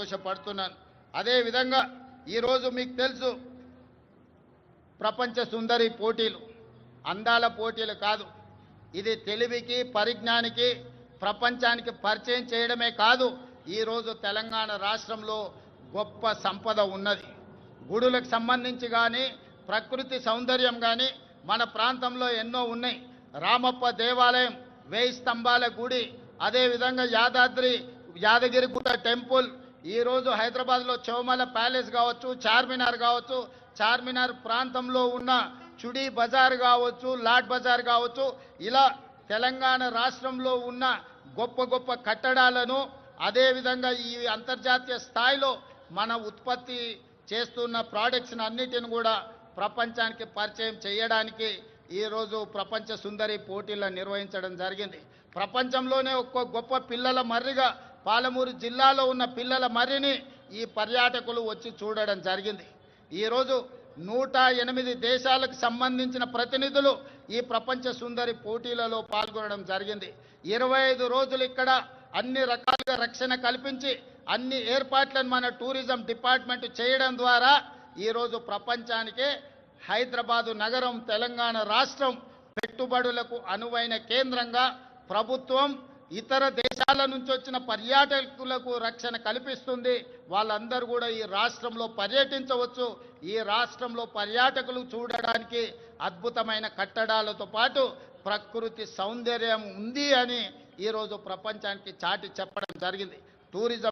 సంతోషపడుతున్నాను. అదేవిధంగా ఈరోజు మీకు తెలుసు ప్రపంచ సుందరి పోటీలు అందాల పోటీలు కాదు. ఇది తెలివికి పరిజ్ఞానికి ప్రపంచానికి పరిచయం చేయడమే కాదు ఈరోజు తెలంగాణ రాష్ట్రంలో గొప్ప సంపద ఉన్నది. గుడులకు సంబంధించి కానీ ప్రకృతి సౌందర్యం కానీ మన ప్రాంతంలో ఎన్నో ఉన్నాయి. రామప్ప దేవాలయం వేయి స్తంభాల గుడి అదేవిధంగా యాదాద్రి యాదగిరిగుట్ట టెంపుల్ ఈరోజు హైదరాబాద్లో చౌమల ప్యాలెస్ కావచ్చు చార్మినార్ కావచ్చు చార్మినార్ ప్రాంతంలో ఉన్న చుడి బజార్ కావచ్చు లాడ్ బజార్ కావచ్చు ఇలా తెలంగాణ రాష్ట్రంలో ఉన్న గొప్ప గొప్ప కట్టడాలను అదేవిధంగా ఈ అంతర్జాతీయ స్థాయిలో మన ఉత్పత్తి చేస్తున్న ప్రోడక్ట్స్ని అన్నిటిని కూడా ప్రపంచానికి పరిచయం చేయడానికి ఈరోజు ప్రపంచ సుందరి పోటీలను నిర్వహించడం జరిగింది. ప్రపంచంలోనే ఒక్క గొప్ప పిల్లల మర్రిగా పాలమూరు జిల్లాలో ఉన్న పిల్లల మర్రిని ఈ పర్యాటకులు వచ్చి చూడడం జరిగింది. ఈరోజు నూట ఎనిమిది దేశాలకు సంబంధించిన ప్రతినిధులు ఈ ప్రపంచ సుందరి పోటీలలో పాల్గొనడం జరిగింది. ఇరవై ఐదు రోజులు ఇక్కడ అన్ని రకాలుగా రక్షణ కల్పించి అన్ని ఏర్పాట్లను మన టూరిజం డిపార్ట్మెంట్ చేయడం ద్వారా ఈరోజు ప్రపంచానికే హైదరాబాదు నగరం తెలంగాణ రాష్ట్రం పెట్టుబడులకు అనువైన కేంద్రంగా ప్రభుత్వం ఇతర దేశాల నుంచి వచ్చిన పర్యాటకులకు రక్షణ కల్పిస్తుంది. వాళ్ళందరూ కూడా ఈ రాష్ట్రంలో పర్యటించవచ్చు. ఈ రాష్ట్రంలో పర్యాటకులు చూడడానికి అద్భుతమైన కట్టడాలతో పాటు ప్రకృతి సౌందర్యం ఉంది అని ఈరోజు ప్రపంచానికి చాటి చెప్పడం జరిగింది. టూరిజం